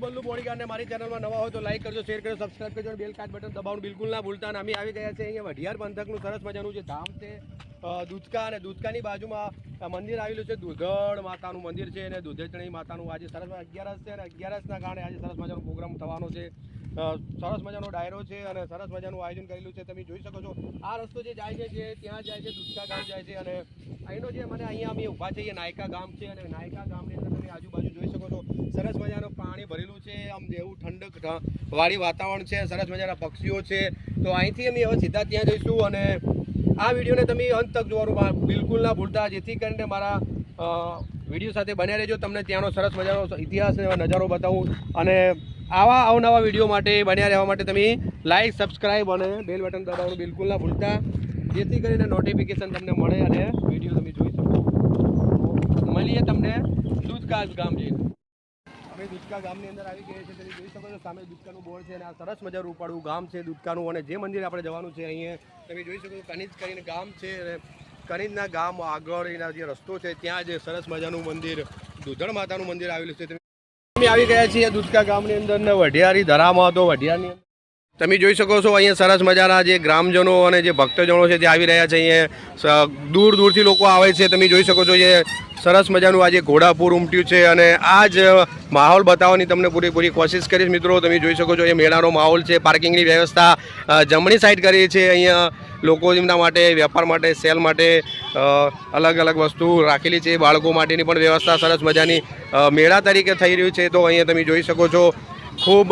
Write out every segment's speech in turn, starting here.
બલ્લુ બોડીગાર્ડને મારી ચેનલમાં નવા હોય તો લાઈક કરજો શેર કરજો સબસ્ક્રાઈબ કરજો બેલ કાર્ડ બટન દબાવવાનું બિલકુલ ના ભૂલતા અમે આવી ગયા છે અહીંયા વઢિયાર પંથકનું સરસ મજાનું જે ધામ છે દૂધકા અને દૂધકાની બાજુમાં મંદિર આવેલું છે, દૂધડ માતાનું મંદિર છે અને દૂધેચણી માતાનું આજે સરસ અગિયારસ છે અને અગિયારસના કારણે આજે સરસ મજાનો પ્રોગ્રામ થવાનો છે. સરસ મજાનો ડાયરો છે અને સરસ મજાનું આયોજન કરેલું છે. તમે જોઈ શકો છો, આ રસ્તો જે જાય છે, જે ત્યાં જાય છે, દૂધકા ગામ જાય છે અને અહીંનો જે મને અહીંયા અમે ઊભા છે નાયકા ગામ છે અને નાયકા ગામની અંદર તમે આજુબાજુ જોઈ શકો છો. સરસ મજાનું પાણી ભરેલું છે, આમ જેવું ઠંડક વાળી વાતાવરણ છે, સરસ મજાના પક્ષીઓ છે. તો અહીંથી અમે હવે સીધા ત્યાં જઈશું અને આ વિડીયોને તમે અંત તક જોવાનું બિલકુલ ના ભૂલતા. જેથી કરીને મારા વીડિયો સાથે બન્યા રહેજો. તમને ત્યાંનો સરસ મજાનો ઇતિહાસ નજારો બતાવું. અને આવા અવનવા વીડિયો માટે, બન્યા રહેવા માટે તમે લાઈક સબસ્ક્રાઈબ અને બેલ બટન દબાવવાનું બિલકુલ ના ભૂલતા. જેથી કરીને નોટિફિકેશન તમને મળે અને વીડિયો તમે જોઈ શકો. મળીએ તમને દૂધકાસ ગામ જઈને. અમે દૂધકા ગામની અંદર આવી ગયા છે. તમે જોઈ શકો છો સામે દૂધકાનું બોર્ડ છે અને આ સરસ મજાનું રૂપાળું ગામ છે દૂધકાનું અને જે મંદિર આપણે જવાનું છે અહીંયા, તમે જોઈ શકો છો કનિજ કરીને ગામ છે અને કનિજના ગામ આગળ એના જે રસ્તો છે, ત્યાં જે સરસ મજાનું મંદિર, દુધણ માતાનું મંદિર આવેલું છે. તમે આવી ગયા છીએ દૂધકા ગામની અંદર ને વઢિયારી ધરામાં હતો વઢિયારની અંદર. તમે જોઈ શકો છો અહીંયા સરસ મજાના જે ગ્રામજનો અને જે ભક્તજનો છે તે આવી રહ્યા છે અહીંયા. દૂર દૂરથી લોકો આવે છે. તમે જોઈ શકો છો એ સરસ મજાનું આજે ઘોડાપુર ઉમટ્યું છે અને આ જ માહોલ બતાવવાની તમને પૂરેપૂરી કોશિશ કરીશ મિત્રો. તમે જોઈ શકો છો એ મેળાનો માહોલ છે, પાર્કિંગની વ્યવસ્થા જમણી સાઈડ કરી છે અહીંયા લોકો એમના માટે, વેપાર માટે, સેલ માટે અલગ અલગ વસ્તુ રાખેલી છે, બાળકો માટેની પણ વ્યવસ્થા સરસ મજાની મેળા તરીકે થઈ રહ્યું છે. તો અહીંયા તમે જોઈ શકો છો, ખૂબ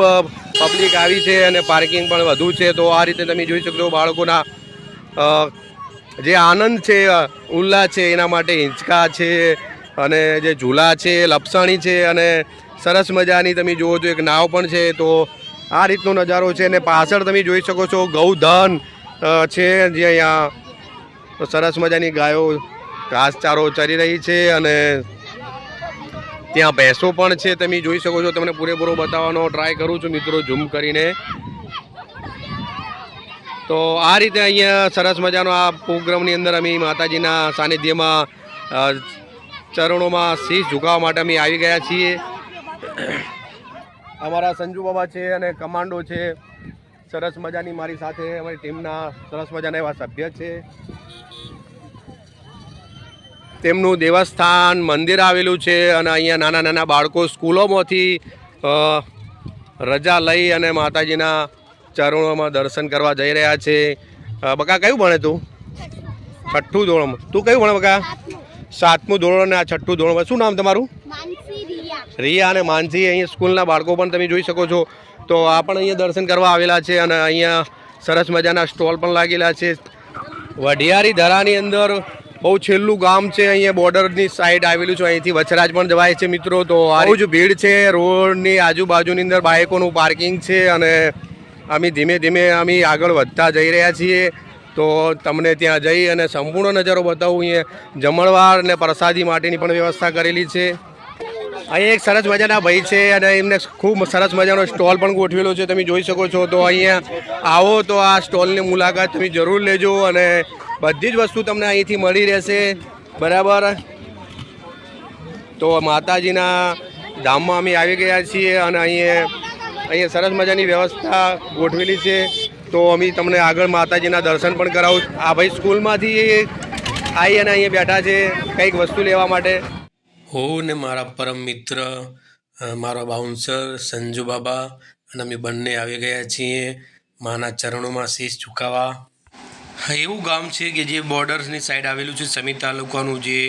પબ્લિક આવી છે અને પાર્કિંગ પણ વધુ છે. તો આ રીતે તમે જોઈ શકો છો બાળકોના જે આનંદ છે ઉલ્લા છે, એના માટે હિંચકા છે, અને જે ઝૂલા છે, લપસણી છે, અને સરસ મજાની તમે જુઓ છો એક નાવ પણ છે, તો આ રીતનો નજારો છે, અને પાછળ તમે જોઈ શકો છો ગૌધન છે, જે અહીંયા સરસ મજાની ગાયો, ઘાસચારો ચરી રહી છે, અને ત્યાં ભેંસો પણ છે, તમે જોઈ શકો છો, તમને પૂરેપૂરો બતાવવાનો ટ્રાય કરું છું મિત્રો ઝૂમ કરીને. તો આ રીતે અહીંયા સરસ મજાનો આ પ્રોગ્રામની અંદર અમે માતાજીના સાનિધ્યમાં ચરણોમાં શીશ ઝુકાવવા માટે અમે આવી ગયા છીએ. અમારા સંજુ બાબા છે અને કમાન્ડો છે. સરસ મજાની મારી સાથે અમારી ટીમના સરસ મજાના એવા સભ્ય છે. તેમનું દેવસ્થાન મંદિર આવેલું છે અને અહીંયા નાના નાના બાળકો સ્કૂલોમાંથી રજા લઈ અને માતાજીના ચરણોમાં દર્શન કરવા જઈ રહ્યા છે. બકા કયું ભણે તું? છઠ્ઠું ધોરણ. તું કયું ભણે બકા? સાતમું ધોરણ અને આ છઠ્ઠું ધોરણ. શું નામ તમારું? રિયા. અને માનસી અહીંયા સ્કૂલના બાળકો પણ તમે જોઈ શકો છો. તો આ પણ અહીંયા દર્શન કરવા આવેલા છે અને અહીંયા સરસ મજાના સ્ટોલ પણ લાગેલા છે. વઢિયારી ધરાની અંદર બહુ છેલ્લું ગામ છે. અહીંયા બોર્ડરની સાઈડ આવેલું છે. અહીંથી વચરાજ પણ જવાય છે મિત્રો. તો બહુ જ ભીડ છે. રોડની આજુબાજુની અંદર બાઇકોનું પાર્કિંગ છે અને અમે ધીમે ધીમે અમે આગળ વધતા જઈ રહ્યા છીએ. તો તમને ત્યાં જઈ અને સંપૂર્ણ નજારો બતાવું. અહીંયા જમણવાર અને પ્રસાદી માટેની પણ વ્યવસ્થા કરેલી છે. અહીંયા એક સરસ મજાના ભાઈ છે અને એમને ખૂબ સરસ મજાનો સ્ટોલ પણ ગોઠવેલો છે. તમે જોઈ શકો છો. તો અહીંયા આવો તો આ સ્ટોલની મુલાકાત તમે જરૂર લેજો અને બધી જ વસ્તુ તમને અહીંથી મળી રહેશે. બરાબર? તો માતાજીના ધામમાં અમે આવી ગયા છીએ અને અહીંયા અહીંયા સરસ મજાની વ્યવસ્થા ગોઠવેલી છે. તો અમે તમને આગળ માતાજીના દર્શન પણ કરાવું. આ ભાઈ સ્કૂલમાંથી આવી અને અહીંયા બેઠા છે કંઈક વસ્તુ લેવા માટે. હું ને મારા પરમ મિત્ર મારો બાઉન્સર સંજુ બાબા, અને અમે બંને આવી ગયા છીએ માના ચરણોમાં શીશ ચૂકાવા એવું ગામ છે કે જે બોર્ડર્સની સાઈડ આવેલું છે, સમી તાલુકાનું જે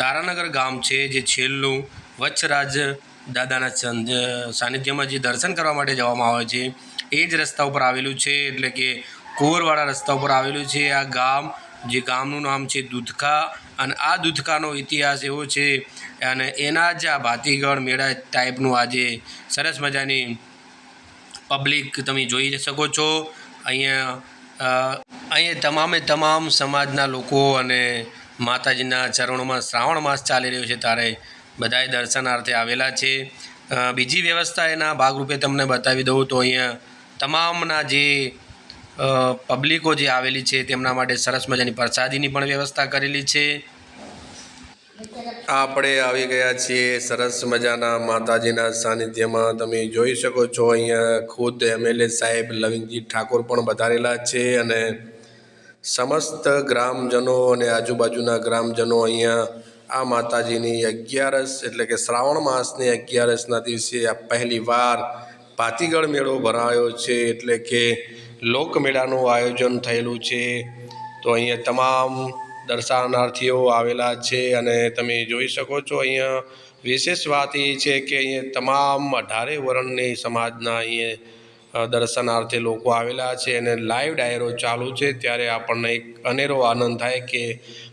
તારાનગર ગામ છે, જે છેલ્લું વચ્છરાજ દાદાના સાનિધ્યમાં જે દર્શન કરવા માટે જવામાં આવે છે. એ જ રસ્તા ઉપર આવેલું છે, એટલે કે કુંવરવાળા રસ્તા ઉપર આવેલું છે આ ગામ, જે ગામનું નામ છે દૂધકા અને આ દૂધકાનો ઇતિહાસ એવો છે, અને એના જ આ ભાતીગઢ મેળા ટાઈપનું આજે સરસ મજાની પબ્લિક તમે જોઈ શકો છો. અહીંયા અહીંયા તમામે તમામ સમાજના લોકો અને માતાજીના ચરણોમાં શ્રાવણ માસ ચાલી રહ્યો છે. ત્યારે બધાએ દર્શનાર્થે આવેલા છે. બીજી વ્યવસ્થા એના ભાગરૂપે તમને બતાવી દઉં તો અહીંયા તમામના જે પબ્લિકો જે આવેલી છે તેમના માટે સરસ મજાની પ્રસાદીની પણ વ્યવસ્થા કરેલી છે. આપણે આવી ગયા છીએ સરસ મજાના માતાજીના સાનિધ્યમાં. તમે જોઈ શકો છો અહીંયા ખુદ એમએલએ સાહેબ લવિંગજી ઠાકોર પણ વધારેલા છે અને સમસ્ત ગ્રામજનો અને આજુબાજુના ગ્રામજનો અહીંયા આ માતાજીની અગિયારસ એટલે કે શ્રાવણ માસની અગિયારસના દિવસે આ પહેલીવાર પાતીગળ મેળો ભરાયો છે એટલે કે લોકમેળાનું આયોજન થયેલું છે. તો અહીંયા તમામ દર્શનાર્થીઓ આવેલા છે અને તમે જોઈ શકો છો અહીંયા વિશેષ વાત એ છે કે અહીંયા તમામ અઢારે વર્ણની સમાજના અહીંયા દર્શનાર્થે લોકો આવેલા છે અને લાઈવ ડાયરો ચાલુ છે ત્યારે આપણને એક અનેરો આનંદ થાય કે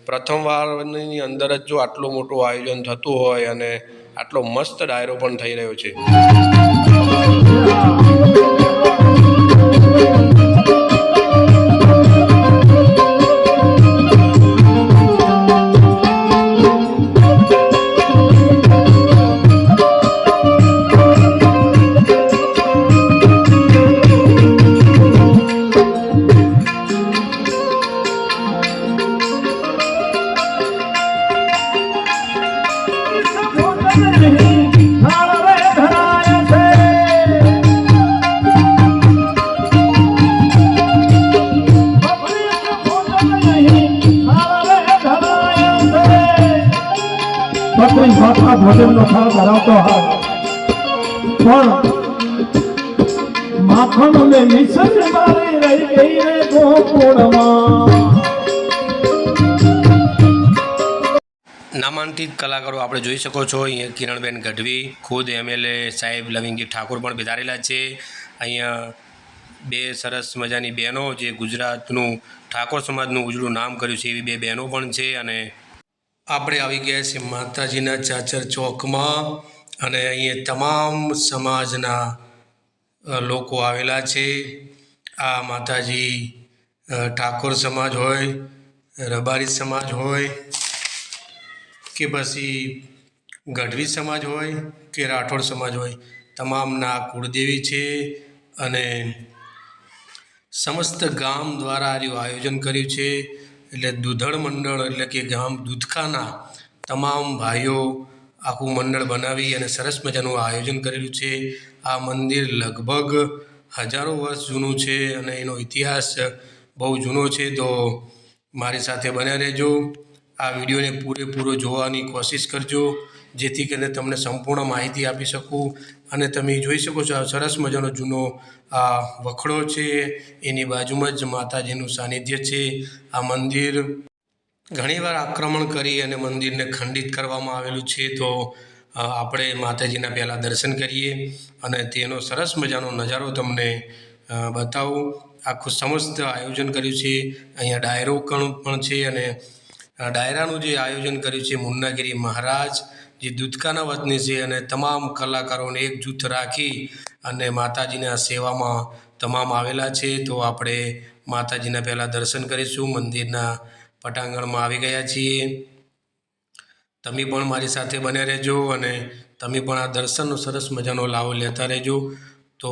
પ્રથમવારની અંદર જ જો આટલું મોટું આયોજન થતું હોય અને આટલો મસ્ત ડાયરો પણ થઈ રહ્યો છે. ભોજનનો ફળ ધરાવતો હોય. પણ માખણ ને મિશન મારી રહી ગઈ રે નામાંકિત કલાકારો આપણે જોઈ શકો છો, અહીંયા કિરણબેન ગઢવી, ખુદ એમએલએ સાહેબ લવિંગી ઠાકોર પણ પધારેલા છે. અહીંયા બે સરસ મજાની બહેનો જે ગુજરાતનું ઠાકોર સમાજનું ઉજળું નામ કર્યું છે, એવી બે બહેનો પણ છે અને આપણે આવી ગયા છીએ માતાજીના ચાચર ચોકમાં અને અહીંયા તમામ સમાજના લોકો આવેલા છે. આ માતાજી ઠાકોર સમાજ હોય, રબારી સમાજ હોય કે પછી ગઢવી સમાજ હોય કે રાઠોડ સમાજ હોય, તમામના કુળદેવી છે અને સમસ્ત ગામ દ્વારા આર્યું આયોજન કર્યું છે. એટલે દૂધળ મંડળ એટલે કે ગામ દૂધખાના તમામ ભાઈઓ આખું મંડળ બનાવી અને સરસ મજાનું આયોજન કરેલું છે. આ મંદિર લગભગ હજારો વર્ષ જૂનું છે અને એનો ઇતિહાસ બહુ જૂનો છે, તો મારી સાથે બન્યા રહેજો. આ વિડીયોને પૂરેપૂરો જોવાની કોશિશ કરજો, જેથી કરીને તમને સંપૂર્ણ માહિતી આપી શકું. અને તમે જોઈ શકો છો આ સરસ મજાનો જૂનો, આ વખડો છે, એની બાજુમાં જ માતાજીનું સાનિધ્ય છે, આ મંદિર ઘણીવાર આક્રમણ કરી અને મંદિરને ખંડિત કરવામાં આવેલું છે, તો આપણે માતાજીના પહેલાં દર્શન કરીએ અને તેનો સરસ મજાનો નજારો તમને બતાવું. આખું સમસ્ત આયોજન કર્યું છે, અહીંયા ડાયરો પણ છે અને ડાયરાનું જે આયોજન કર્યું છે મુન્નાગીરી મહારાજ જે દૂધકાના વતની છે અને તમામ કલાકારોને એક જૂથ રાખી અને માતાજીના સેવામાં તમામ આવેલા છે, તો આપણે માતાજીના પહેલાં દર્શન કરીશું. મંદિરના પટાંગણમાં આવી ગયા છીએ. તમે પણ મારી સાથે બન્યા રહેજો અને તમે પણ આ દર્શનનો સરસ મજાનો લાવો લેતા રહેજો. તો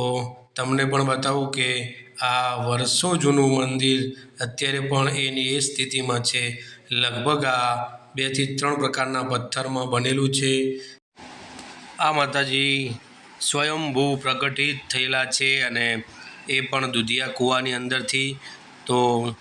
તમને પણ બતાવું કે આ વર્ષો જૂનું મંદિર અત્યારે પણ એની એ સ્થિતિમાં છે. લગભગ આ બેથી ત્રણ પ્રકારના પથ્થરમાં બનેલું છે. આ માતાજી સ્વયંભૂ પ્રગટિત થયેલા છે અને એ પણ દુધિયા કૂવાની અંદરથી. તો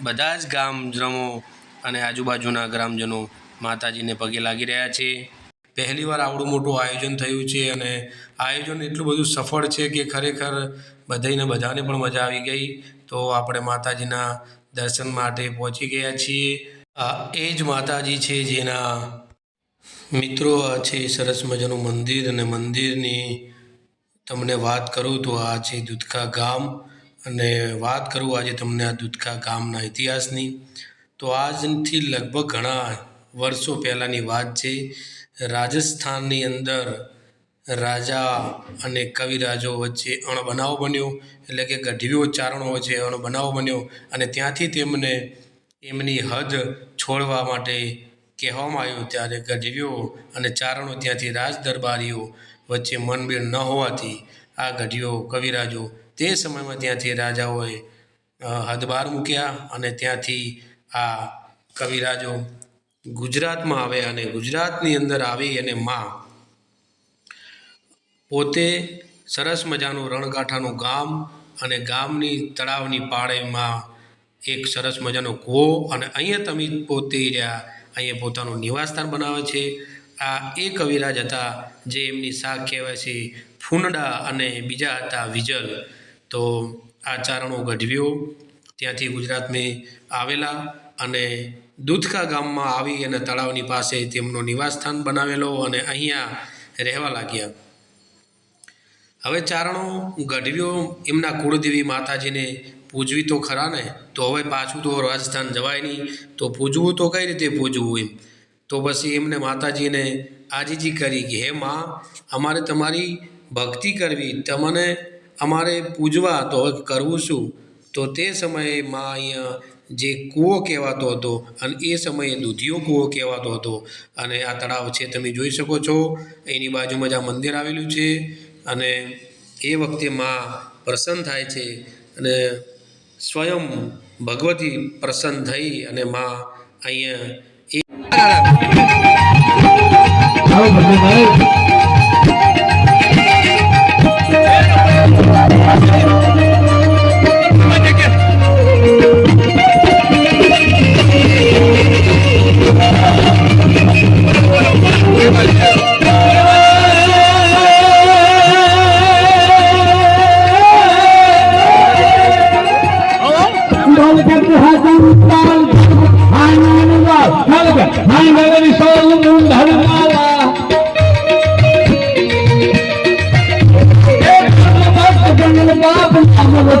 બધા જ ગામજનો અને આજુબાજુના ગ્રામજનો માતાજીને પગે લાગી રહ્યા છે. પહેલીવાર આવડું મોટું આયોજન થયું છે અને આયોજન એટલું બધું સફળ છે કે ખરેખર બધાને બધાને પણ મજા આવી ગઈ. તો આપણે માતાજીના દર્શન માટે પહોંચી ગયા છીએ. આ એ જ માતાજી છે જેના મિત્રો આ છે સરસ મજાનું મંદિર અને મંદિરની તમને વાત કરું તો આ છે દૂધકા ગામ અને વાત કરું આજે તમને આ દૂધકા ગામના ઇતિહાસની. તો આજથી લગભગ ઘણા વર્ષો પહેલાંની વાત છે. રાજસ્થાનની અંદર રાજા અને કવિરાજો વચ્ચે અણબનાવ બન્યો. એટલે કે ગઢવીઓ ચારણો વચ્ચે અણબનાવ બન્યો અને ત્યાંથી તેમને એમની હદ છોડવા માટે કહેવામાં આવ્યું ત્યારે ગઢવીઓ અને ચારણો ત્યાંથી રાજ દરબારીઓ વચ્ચે મનમેળ ન હોવાથી આ ગઢવીઓ, કવિરાજો તે સમયમાં ત્યાંથી રાજાઓએ હદબાર મૂક્યા અને ત્યાંથી આ કવિરાજો ગુજરાતમાં આવ્યા અને ગુજરાતની અંદર આવી અને માં પોતે સરસ મજાનું રણકાંઠાનું ગામ અને ગામની તળાવની પાળેમાં એક સરસ મજાનો કૂવો અને અહીંયા તમે પોતે રહ્યા, અહીંયા પોતાનું નિવાસસ્થાન બનાવે છે. આ એ કવિરાજ હતા જે એમની શાખ કહેવાય છે ફૂનડા અને બીજા હતા વિજલ. તો આ ચારણો ગઢવ્યો ત્યાંથી ગુજરાતમાં આવેલા અને દૂધકા ગામમાં આવી અને તળાવની પાસે તેમનો નિવાસસ્થાન બનાવેલો અને અહીંયા રહેવા લાગ્યા. હવે ચારણો ગઢવ્યો એમના કુળદેવી માતાજીને પૂજવી તો ખરા ને? તો હવે પાછું તો રાજસ્થાન જવાય નહીં. તો પૂજવું તો કઈ રીતે પૂજવું એમ? તો પછી એમને માતાજીને આજીજી કરી કે, હે માં, અમારે તમારી ભક્તિ કરવી. તમને અમારે પૂજવા તો કરવું શું? તો તે સમયે માં અહીંયા જે કૂવો કહેવાતો હતો અને એ સમયે દૂધિયો કૂવો કહેવાતો હતો. અને આ તળાવ છે, તમે જોઈ શકો છો. એની બાજુમાં જ આ મંદિર આવેલું છે. અને એ વખતે માં પ્રસન્ન થાય છે. અને સ્વયં ભગવતી પ્રસન્ન થઈ અને માં અહીંયા એ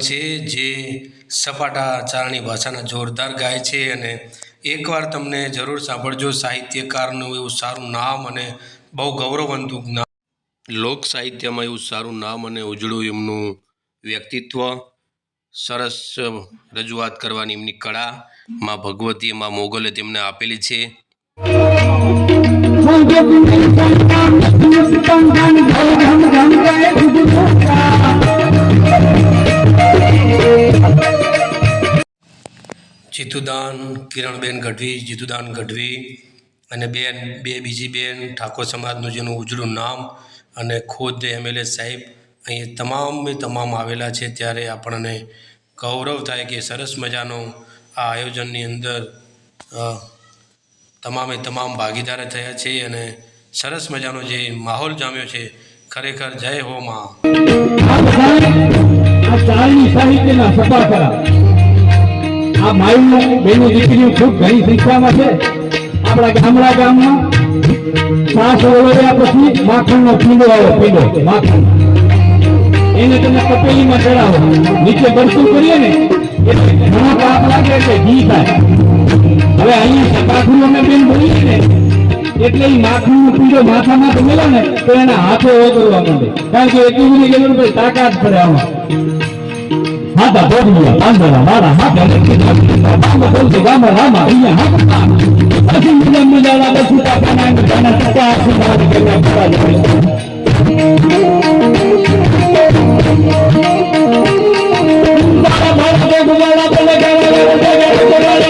છે જે સપાટા ચારણી ભાષાના જોરદાર ગાય છે અને એકવાર તમને જરૂર સાંભળજો સાહિત્યકારનું એવું સારું નામ અને બહુ ગૌરવવંતું જ્ઞાન લોક સાહિત્યમાં એવું સારું નામ અને ઉજળું એમનું વ્યક્તિત્વ સરસ રજૂઆત કરવાની એમની કળા માં ભગવતી માં મોગલે તેમને આપેલી છે જીતુદાન, કિરણબેન ગઢવી, જીતુદાન ગઢવી અને બેન, બે બીજી બેન, ઠાકોર સમાજનું જેનું ઉજળું નામ અને ખુદ એમએલએ સાહેબ અહીં તમામે તમામ આવેલા છે ત્યારે આપણને ગૌરવ થાય કે સરસ મજાનો આ આયોજનની અંદર તમામે તમામ ભાગીદાર થયા છે અને સરસ મજાનો જે માહોલ જામ્યો છે, ખરેખર જય હો માં. સાહિત્યના સપાખરા આ માયું બેનો દીકરીઓ ખૂબ ઘણી સંખ્યામાં છે. આપણા ગામડા ગામમાં સાસ ઓળવ્યા પછી માખણનો પીંડો આવ્યો પીંડો, માખણ. એને તમે તપેલીમાં ચડાવો, નીચે બરસું કરીએ ને ઘણો પાક લાગે છે, ઘી થાય. હવે અહીંયા સપાખરું અમે બેન બોલીએ ને, એટલે એ માખણનો પીંડો માથામાં તો મેલો ને, તો એના હાથે ઓગળવા માંડે. કારણ કે એટલી બધી જરૂર તાકાત પડે આમાં. માતા બોધમિયા પાંદરા મારા માથે બાંધો બોલતી ગામા રામા અહીંયા હાથમાં પછી મુલા મુલાલા બસી કાકાના ગાના ટકા આશીર્વાદ કરવા પડા જાય મારા મારા દે ગુલાલા બોલે ગાલા એના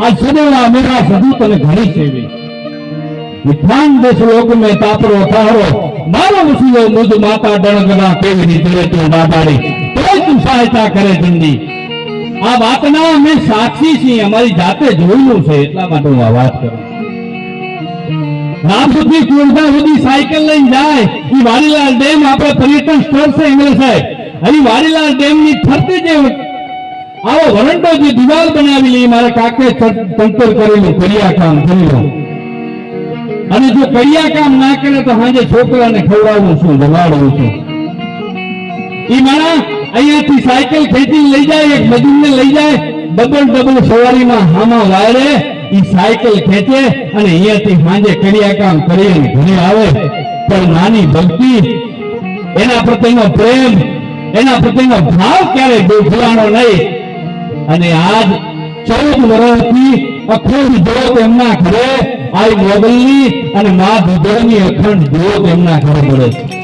આ સદેવા મેરા સદુ તને ઘણી સેવી. વિદ્વાન દેશ લોક મેં તાપરો તારો મારો મુસીબો મુજ માતા ડણગના કેવી રીતે તું તોય તું સહાયતા કરે જિંદી આ વાતના અમે સાક્ષી છીએ. અમારી જાતે જોયું છે, એટલા માટે હું આ વાત કરું રામ સુધી કુરદા સુધી સાયકલ લઈને જાય, એ વાડીલાલ ડેમ આપણે પર્યટન સ્થળ છે ઇંગ્રેજ સાહેબ. અહીં વાડીલાલ ડેમની ફરતે જે આવો વરંડો જે દિવાલ બનાવેલી મારા કાકે તંતર કરેલું કરિયા કામ કરેલું. અને જો કરિયા કામ ના કરે તો હાજે છોકરાને ખવડાવું છું, જમાડવું છું. એ માણા અહીંયાથી સાયકલ ખેંચી લઈ જાય, એક મજૂરને લઈ જાય, ડબલ ડબલ સવારીમાં હામાં વાયરે, ઈ સાયકલ ખેંચે અને અહીંયાથી માંજે કડિયા કામ કરીને ઘરે આવે. પણ નાની ભક્તિ, એના પ્રત્યેનો પ્રેમ, એના પ્રત્યેનો ભાવ ક્યારે ભૂલાણો નહીં. અને આજ ચૌદ વર્ષથી અખંડ જોત એમના ઘરે, આઈ મોગલની અને મા દુધરની અખંડ જોત એમના ઘરે મળે છે. અને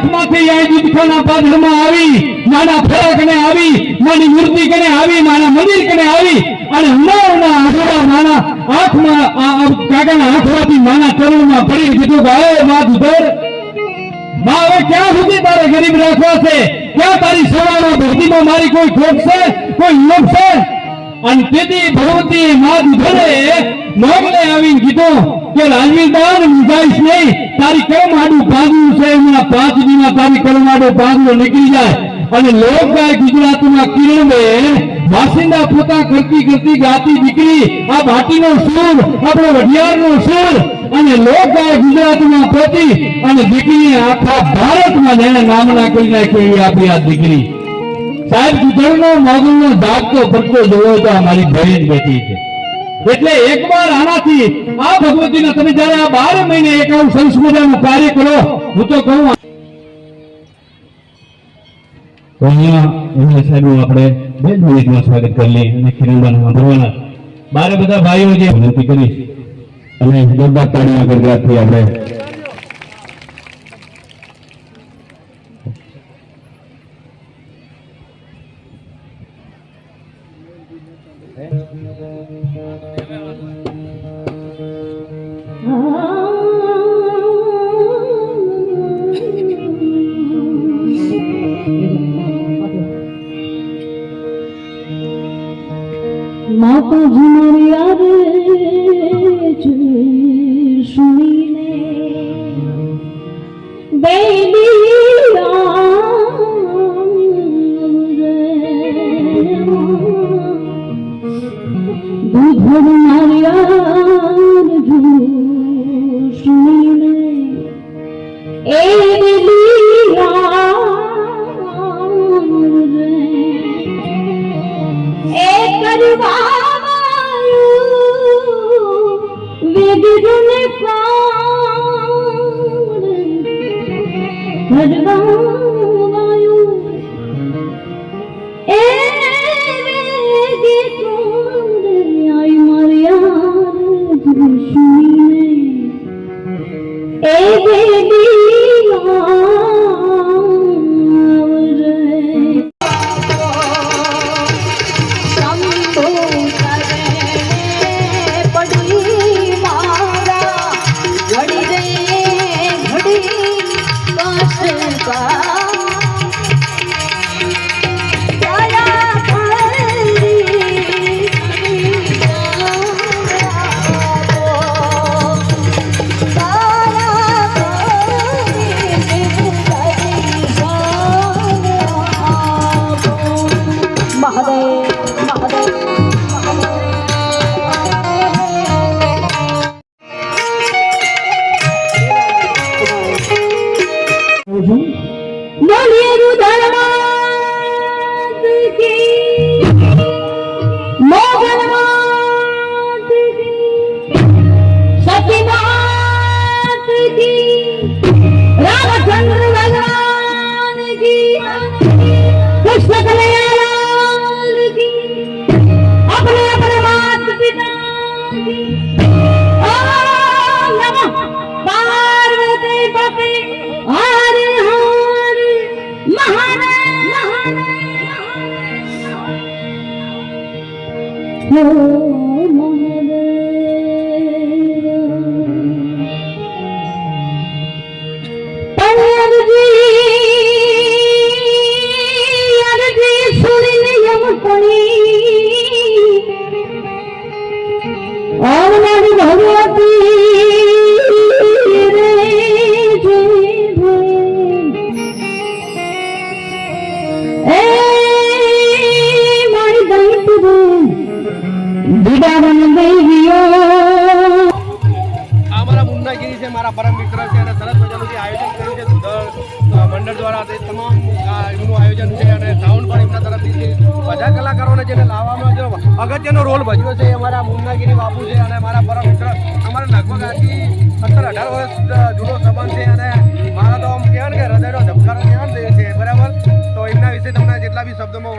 આંખમાંથી આ દૂધખાના પાથરમાં આવી નાના ફળકને આવી નાની મૂર્તિ કને આવી નાના મંદિર કને આવી, અને હમણાંના આંખોડા નાના આંખમાં કાકાના આંખમાંથી નાના ચરણમાં પડી કીધું ગાય માથ દુધરમાં હવે ક્યાં સુધી તારે ગરીબ રાખવા છે? ક્યાં તારી સેવામાં ભક્તિમાં મારી કોઈ ખોટ છે? કોઈ લોભ છે? અને તેથી ભગવતી મા દુધરે મોગલે આવીને કીધું કે રાજવીરદાન મુજાઈશ નહીં. તારી કેમ આડું ભાગવું છે? એમના પાંચ દીમાં તારી કેમ આડું ભાગવું નીકળી જાય. અને લોકગાય ગુજરાતમાં કિરણબે વાસિંદા પોતા કરતી કરતી ગાતી દીકરી, આ ભાટીનો સૂર, આપણો વઢિયારનો સૂર, અને લોકગાય ગુજરાતમાં પોતી અને દીકરીને આખા ભારતમાં જેને નામના કરી નાખી એવી આપણી આ દીકરી. સાહેબ ગુજરાતનો મોગલનો દાગતો પડતો જોયો તો અમારી મારી બહેન બેઠી છે. એટલે એકવાર આનાથી આ ભગવતીને તમે જયારે આ બાર મહિને એક આવું સરસ મજાનું કાર્ય કરો, હું તો કહું અહીંયા સાહેબ આપણે બે મિનિટમાં સ્વાગત કરી બારે બધા ભાઈઓ જે વિનંતી અને જોરદાર આપણે માતાજી મારી આવે છે સુણીને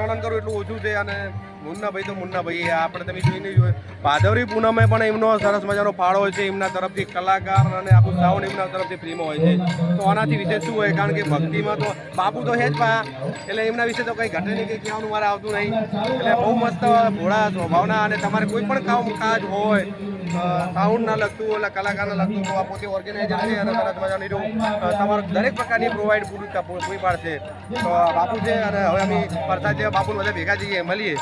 વર્ણન કરું એટલું ઓછું છે અને મુન્નાભાઈ તો મુન્નાભાઈ એ આપણે તમે જોઈને જોઈએ ભાદવરી પૂનમે પણ એમનો સરસ મજાનો ફાળો હોય છે, એમના તરફથી કલાકાર અને આખું સાઉન્ડ એમના તરફથી ફ્રીમાં હોય છે. તો આનાથી વિશેષ શું હોય? કારણ કે ભક્તિમાં તો બાપુ તો છે જ પા, એટલે એમના વિશે તો કંઈ ઘટે નહીં, કંઈ કહેવાનું મારે આવતું નહીં. એટલે બહુ મસ્ત ભોળા સ્વભાવના અને તમારે કોઈ પણ કામ કાજ હોય સાઉન્ડ ના લગતું, ઓલા કલાકારને લગતું તો આ પોતે ઓર્ગેનાઇઝર છે અને સરસ મજાની જો તમારું દરેક પ્રકારની પ્રોવાઈડ પૂરી પૂરી પાડશે. તો બાપુ છે અને હવે અમે પ્રસાદ જેવા બાપુ બધા ભેગા જઈએ મળીએ.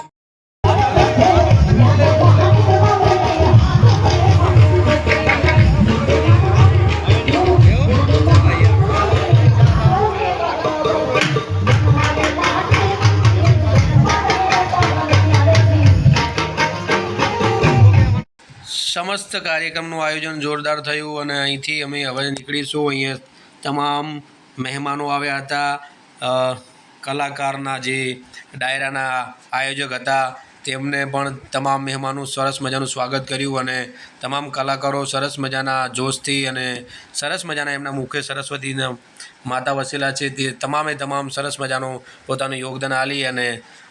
સમસ્ત કાર્યક્રમનું આયોજન જોરદાર થયું અને અહીંથી અમે હવે નીકળીશું. અહીંયા તમામ મહેમાનો આવ્યા હતા. કલાકારના જે ડાયરાના આયોજક હતા, તેમને પણ તમામ મહેમાનો સરસ મજાનું સ્વાગત કર્યું અને તમામ કલાકારો સરસ મજાના જોશથી અને સરસ મજાના એમના મુખે સરસ્વતીના માતા વસેલા છે. તે તમામે તમામ સરસ મજાનું પોતાનું યોગદાન આપી અને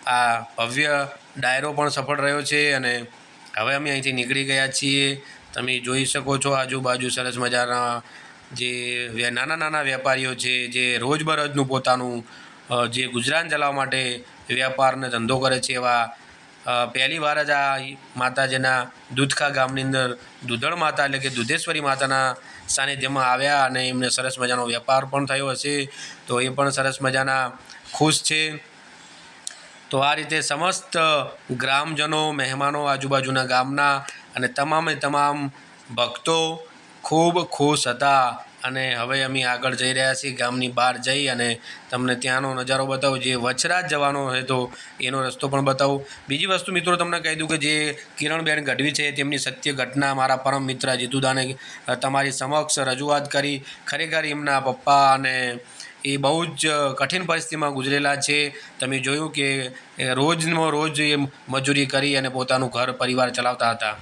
આ ભવ્ય ડાયરો પણ સફળ રહ્યો છે અને હવે અમે અહીંથી નીકળી ગયા છીએ. તમે જોઈ શકો છો આજુબાજુ સરસ મજાના જે નાના નાના વેપારીઓ છે, જે રોજબરોજનું પોતાનું જે ગુજરાન ચલાવવા માટે વેપાર ધંધો કરે છે. એવા પહેલી વાર જ આ માતાજીના દૂધખા ગામની અંદર દૂધળ માતા એટલે કે દુધેશ્વરી માતાના સાનિધ્યમાં આવ્યા અને એમને સરસ મજાનો વેપાર પણ થયો હશે. તો એ પણ સરસ મજાના ખુશ છે. તો આ રીતે સમસ્ત ગ્રામજનો, મહેમાનો, આજુબાજુના ગામના અને તમામે તમામ ભક્તો ખૂબ ખુશ હતા. અને હવે અમે આગળ જઈ રહ્યા છીએ, ગામની બહાર જઈ અને તમને ત્યાંનો નજારો બતાવું. જે વચરાજ જવાનો હતો, એનો રસ્તો પણ બતાવું. બીજી વસ્તુ મિત્રો તમને કહી દઉં કે જે કિરણબેન ગઢવી છે, તેમની સત્ય ઘટના મારા પરમ મિત્ર જીતુદાને તમારી સમક્ષ રજૂઆત કરી. ખરેખર એમના પપ્પા અને એ બહુ જ કઠિન પરિસ્થિતિમાં ગુજરેલા છે. તમે જોયું કે રોજનો રોજ એ મજૂરી કરી અને પોતાનું ઘર પરિવાર ચલાવતા હતા.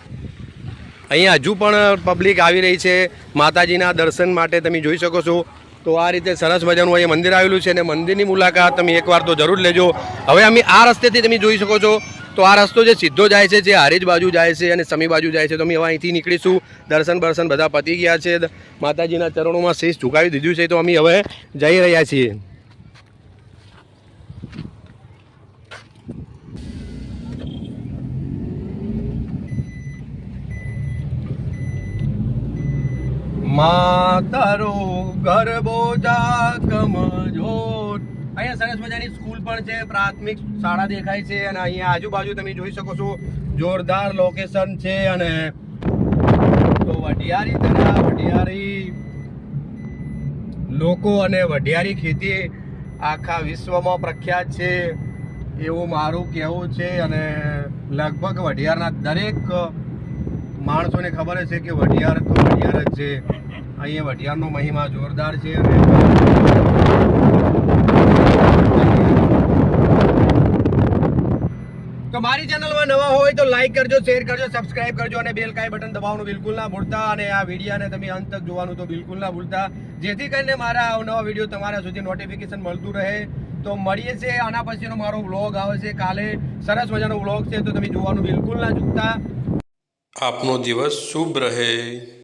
અહીંયા હજુ પણ પબ્લિક આવી રહી છે. માતાજીના દર્શન માટે તમે જોઈ શકો છો. તો આ રીતે સરસ મજાનું અહીંયા મંદિર આવેલું છે અને મંદિરની મુલાકાત તમે એકવાર તો જરૂર લેજો. હવે અમે આ રસ્તેથી તમે જોઈ શકો છો. તો આ રસ્તો જે સીધો જાય છે, જે હારીજ બાજુ જાય છે અને સમી બાજુ જાય છે, તો અમે હવે અહીંથી નીકળીશું. દર્શન બર્શન બધા પતી ગયા છે. માતાજીના ચરણોમાં શીશ ઝુકાવી દીધું છે, તો અમે હવે જઈ રહ્યા છીએ. માતારો ગરબો કમજોર અહીંયા સરસ મજાની સ્કૂલ પણ છે, પ્રાથમિક શાળા દેખાય છે અને અહીંયા આજુબાજુ તમે જોઈ શકો છો, જોરદાર લોકેશન છે અને તો વઢિયારી ધરા વઢિયારી લોકો અને વઢિયારી ખેતી આખા વિશ્વમાં પ્રખ્યાત છે એવું મારું કહેવું છે અને લગભગ વઢિયારના દરેક માણસોને ખબર છે કે વઢિયાર તો વઢિયાર જ છે. અહીંયા વઢિયારનો મહિમા જોરદાર છે. અને તો મારી ચેનલમાં નવા હોય તો લાઈક કરજો શેર કરજો સબસ્ક્રાઇબ કરજો અને બેલ કાંઈ બટન દબાવવાનું બિલકુલ ના ભૂલતા અને આ વિડીયાને તમે અંત જોવાનું તો બિલકુલ ના ભૂલતા. જેથી કરીને મારા નવા વીડિયો તમારા સુધી નોટિફિકેશન મળતું રહે. તો મળીએ છે આના પછીનો મારો વ્લોગ આવે છે કાલે. સરસ મજાનો વ્લોગ છે તો તમે જોવાનું બિલકુલ ના ચૂકતા. આપનો દિવસ શુભ રહે.